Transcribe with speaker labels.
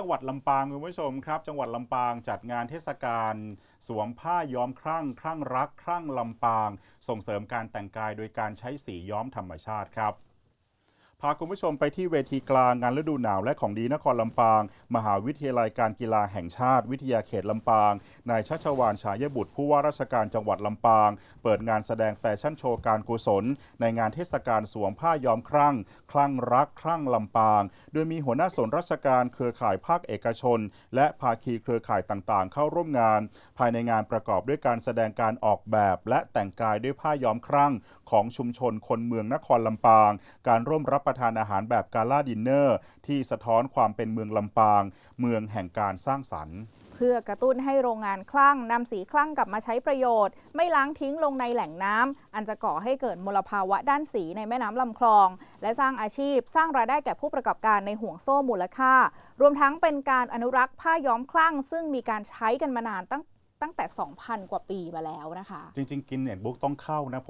Speaker 1: จังหวัดลำปางคุณผู้ชมครับ จังหวัดลำปางจัดงานเทศกาลสวมผ้าย้อมครั่งครั่งรักครั่งลำปาง ส่งเสริมการแต่งกายโดยการใช้สีย้อมธรรมชาติครับ พาคุณผู้ชมไปที่เวทีกลางงานฤดูหนาวและของดีนครลำปาง มหาวิทยาลัยการกีฬาแห่งชาติ วิทยาเขตลำปาง นายชัชวานฉายบุตร ผู้ว่าราชการจังหวัดลำปาง เปิดงานแสดงแฟชั่นโชว์การกุศล ในงานเทศกาลสวมผ้าย้อมครั่ง คลั่งรัก คลั่งลำปาง โดยมีหัวหน้าส่วนราชการเครือข่ายภาคเอกชน และภาคีเครือข่ายต่างๆ เข้าร่วมงาน ภายในงานประกอบด้วยการแสดงการออกแบบ และแต่งกายด้วยผ้าย้อมครั่งของชุมชนคนเมืองนครลำปาง การร่วมรับประทานอาหารแบบกาล่าดินเนอร์ ที่สะท้อนความเป็นเมืองลำปาง เมืองแห่งการสร้างสรรค์
Speaker 2: เพื่อกระตุ้นให้โรงงานคลั่งนำสีคลั่งกลับมาใช้ประโยชน์ ไม่ล้างทิ้งลงในแหล่งน้ำอันจะก่อให้เกิดมลภาวะด้านสีในแม่น้ำลำคลอง และสร้างอาชีพ สร้างรายได้แก่ผู้ประกอบการในห่วงโซ่มูลค่า รวมทั้งเป็นการอนุรักษ์ผ้าย้อมคลั่ง ซึ่งมีการใช้กันมานานตั้งตั้งแต่ 2,000 กว่าปีมาแล้วนะคะ
Speaker 1: จริง ๆ กินเน็ตบุ๊กต้องเข้านะ